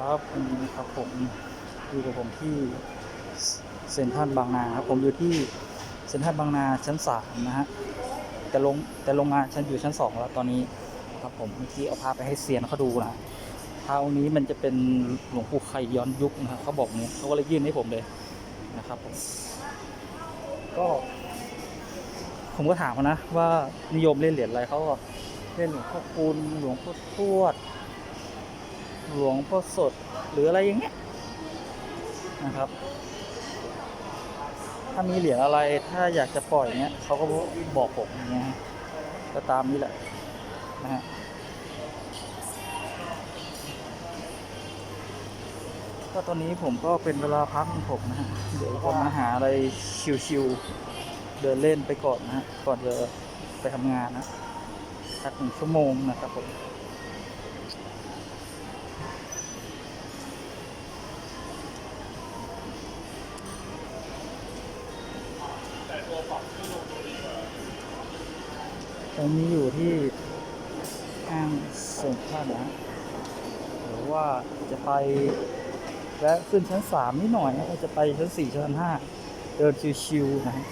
ครับวันนี้ครับผมอยู่กับผมที่เซ็นทรัลบางนาครับผมอยู่ที่เซ็นทรัลบางนาชั้นสามนะฮะแต่ลงแต่โรงงานฉันอยู่ชั้นสองแล้วตอนนี้ครับผมเมื่อกี้เอาพาไปให้เซียนเขาดูนะเท้านี้มันจะเป็นหลวงปู่ไข่ย้อนยุคนะครับเขาบอกเนี้ยเขาก็เลยยื่นให้ผมเลยนะครับผมก็ ผมก็ถามเขานะว่านิยมเล่นเหรียญอะไรเขาก็เล่นหลวงพ่อคูณหลวงพ่อทวด หลวงพ่อสดหรืออะไรอย่างเงี้ยนะครับ ถ้ามีเหรียญอะไรถ้าอยากจะปล่อยเงี้ยเขาก็บอกผมอย่างเงี้ยก็ตามนี้แหละนะฮะก็ตอนนี้ผมก็เป็นเวลาพักของผมนะฮะเดี๋ยวจะมาหาอะไรชิวๆเดินเล่นไปก่อนนะฮะก่อนจะไปทำงานนะสักหนึ่งชั่วโมงนะครับผม ตอนนี้อยู่ที่ห้างเซ็นทรัลนะหรือว่าจะไปแวะขึ้นชั้นสามนิดหน่อยนะจะไปชั้นสี่ชั้นห้าเดินชิวๆนะฮะ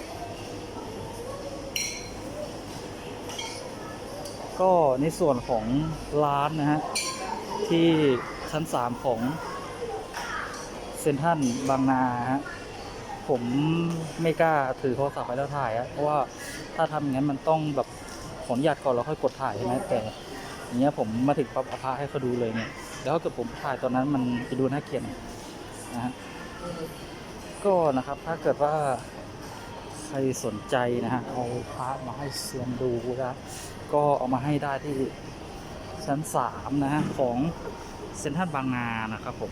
ก็ในส่วนของร้านนะฮะ ที่ชั้นสามของเซ็นทรัลบางนาฮะ ผมไม่กล้าถือโทรศัพท์ไปแล้วถ่ายอะเพราะว่าถ้าทำอย่างนั้นมันต้องแบบขออนุญาตก่อนแล้วค่อยกดถ่ายใช่ไหมแต่อย่างเงี้ยผมมาถึงปั๊บเอาพาให้เขาดูเลยเนี่ยแล้วถ้าเกิดผมถ่ายตอนนั้นมันจะดูน่าเกลียดนะฮะก็นะครับถ้าเกิดว่าใครสนใจนะฮะเอาพามาให้เซียนดูนะก็เอามาให้ได้ที่ชั้นสามนะฮะของเซ็นทรัลบางนานะครับผม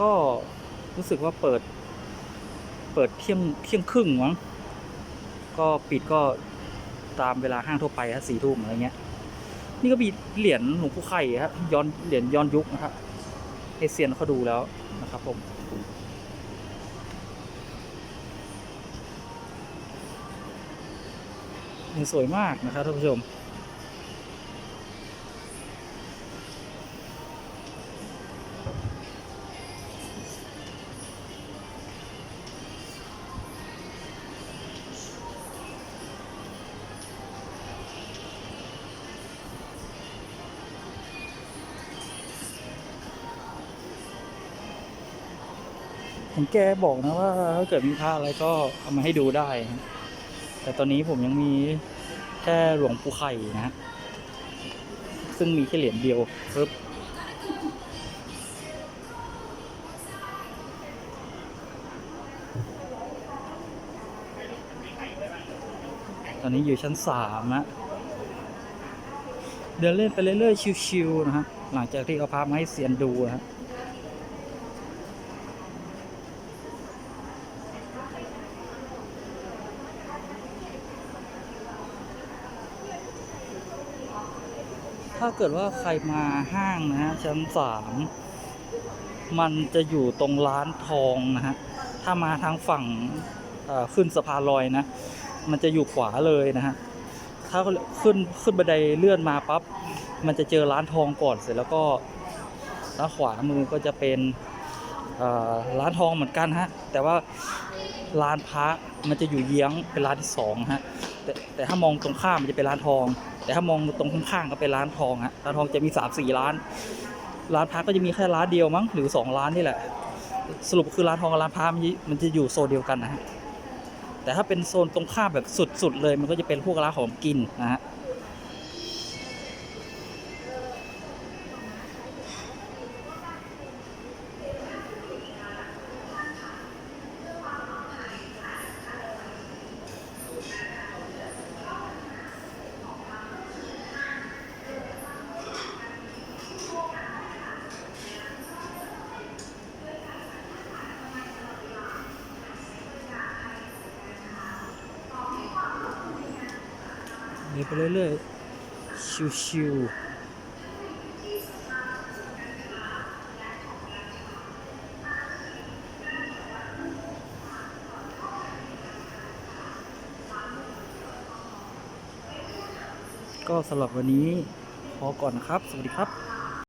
ก็ รู้สึกว่าเปิด เปิดเที่ยงเที่ยงครึ่งมั้งก็ปิดก็ตามเวลาห้างทั่วไปฮะสี่ทุ่มอะไรเงี้ย นี่ก็มีเหรียญหลวงปู่ไข่ฮะย้อนเหรียญย้อนยุคนะครับให้เซียนเขาดูแล้วนะครับผมสวยมากนะครับท่านผู้ชม เห็นแกบอกนะว่าถ้าเกิดมีพระอะไรก็เอามาให้ดูได้ แต่ตอนนี้ผมยังมีแค่หลวงปู่ไข่นะ ซึ่งมีแค่เหรียญเดียวปึ๊บตอนนี้อยู่ชั้นสามอะเดินเล่นไปเรื่อยๆ ชิวๆนะฮะ หลังจากที่เอาพามาให้เซียนดูนะฮะ ถ้าเกิดว่าใครมาห้างนะฮะชั้นสามมันจะอยู่ตรงร้านทองนะฮะ ถ้ามาทางฝั่งขึ้นสะพานลอยนะ มันจะอยู่ขวาเลยนะฮะ ถ้าขึ้นขึ้นบันไดเลื่อนมาปั๊บ มันจะเจอร้านทองก่อนเสร็จแล้วก็ด้านขวามือก็จะเป็นร้านทองเหมือนกันฮะ แต่ว่าร้านพระมันจะอยู่เยื้องเป็นร้านที่สองฮะ แต่แต่ถ้ามองตรงข้ามมันจะเป็นร้านทอง แต่ถ้ามองตรงข้างๆก็เป็นร้านทองฮะร้านทองจะมีสามสี่ร้าน ร้านพระก็จะมีแค่ร้านเดียวมั้งหรือสองร้านนี่แหละ สรุปคือร้านทองกับร้านพักมันจะอยู่โซนเดียวกันนะฮะแต่ถ้าเป็นโซนตรงข้ามแบบสุดๆเลย มันก็จะเป็นพวกร้านของกินนะฮะ เดินไปเรื่อยๆ ชิวๆก็สำหรับวันนี้พอก่อนนะครับ สวัสดีครับ